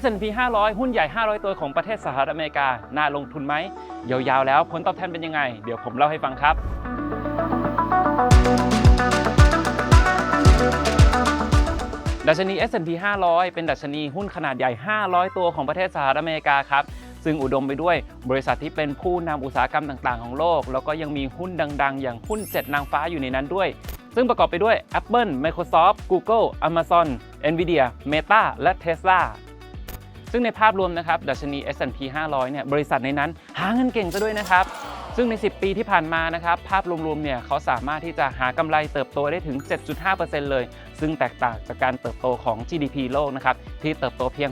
S&P 500 หุ้นใหญ่ 500 ตัวของประเทศสหรัฐอเมริกา น่าลงทุนไหม ยาวๆ แล้วผลตอบแทนเป็นยังไง เดี๋ยวผมเล่าให้ฟังครับ ดัชนี S&P 500 เป็นดัชนีหุ้นขนาดใหญ่ 500 ตัวของประเทศสหรัฐอเมริกาครับซึ่งอุดมไปด้วยบริษัทที่เป็นผู้นำอุตสาหกรรมต่างๆ ของโลก แล้วก็ยังมีหุ้นดังๆ อย่างหุ้น 7 นางฟ้าอยู่ในนั้นด้วย ซึ่งประกอบไปด้วย Apple Microsoft Google Amazon Nvidia Meta และ Tesla ซึ่งในภาพรวมนะครับดัชนี S&P 500 เนี่ยบริษัทในนั้นหาเงินเก่งซะด้วยนะครับ ซึ่งใน 10 ปีที่ผ่านมานะครับภาพรวมๆเนี่ยเขาสามารถที่จะหากำไรเติบโตได้ถึง 7.5%เลย ซึ่งแตกต่างจากการเติบโตของ GDP โลกนะครับที่เติบโตเพียง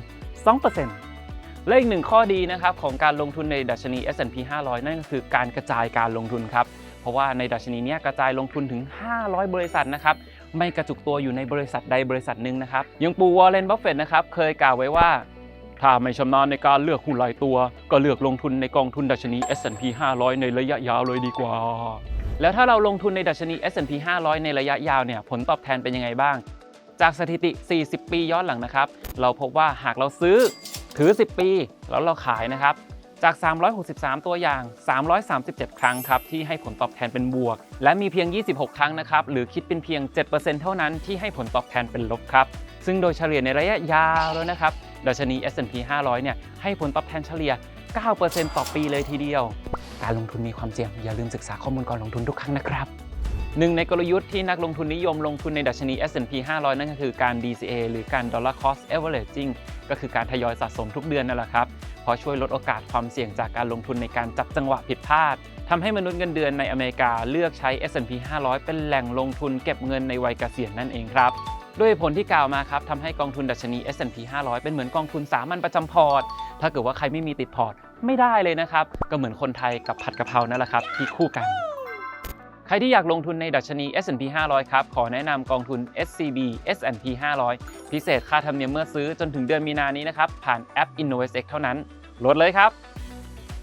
2%และอีกหนึ่งข้อดีนะครับของการลงทุนในดัชนี S&P 500 นั่นก็คือการกระจายการลงทุนครับ เพราะว่าในดัชนีเนี้ยกระจายลงทุนถึง 500 บริษัทนะครับ ไม่กระจุกตัวอยู่ในบริษัทใดบริษัทหนึ่งนะครับ ยังปูวอลเลนบัฟเฟตนะครับเคยกล่าวไว้ว่า ถ้าไม่ชำนาญในการเลือกหุ้นรายตัว ก็เลือกลงทุนในกองทุนดัชนี S&P 500 ในระยะยาวเลยดีกว่า แล้วถ้าเราลงทุนในดัชนี S&P 500 ในระยะยาวเนี่ยผลตอบแทนเป็นยังไงบ้าง จากสถิติ 40 ปีย้อนหลังนะครับ เราพบว่าหากเราซื้อถือ 10 ปี แล้วเราขายนะครับจาก 363 ตัวอย่าง 337 ครั้งครับ ที่ให้ผลตอบแทนเป็นบวก และมีเพียง 26 ครั้งนะครับ หรือคิดเป็นเพียง 7%เท่านั้นที่ให้ผลตอบแทนเป็นลบครับ ซึ่งโดยเฉลี่ยในระยะยาวแล้วนะครับ ดัชนี S&P 500 เนี่ยให้ผลตอบแทนเฉลี่ย 9%ต่อปีเลยทีเดียว การลงทุนมีความเสี่ยง อย่าลืมศึกษาข้อมูลก่อนลงทุนทุกครั้งนะครับหนึ่งในกลยุทธ์ที่นักลงทุนนิยมลงทุนในดัชนี S&P 500 นั่นก็คือการ DCA หรือการ Dollar Cost Averaging ก็คือการทยอยสะสมทุกเดือนนั่นแหละครับเพราะช่วยลดโอกาสความเสี่ยงจากการลงทุนในการจับจังหวะผิดพลาดทำให้มนุษย์เงินเดือนในอเมริกาเลือกใช้ S&P 500 เป็นแหล่งลงทุนเก็บเงินในวัยเกษียณนั่นเองครับ ด้วยผลที่กล่าวมาครับทำให้กองทุนดัชนี S&P 500 เป็นเหมือนกองทุนสามัญประจำพอร์ต ถ้าเกิดว่าใครไม่มีติดพอร์ตไม่ได้เลยนะครับ ก็เหมือนคนไทยกับผัดกะเพรานั่นแหละครับที่คู่กัน ใครที่อยากลงทุนในดัชนี S&P 500 ครับ ขอแนะนำกองทุน SCB S&P 500 พิเศษค่าธรรมเนียมเมื่อซื้อจนถึงเดือนมีนานี้นะครับ ผ่านแอป InnovestX เท่านั้นลดเลยครับ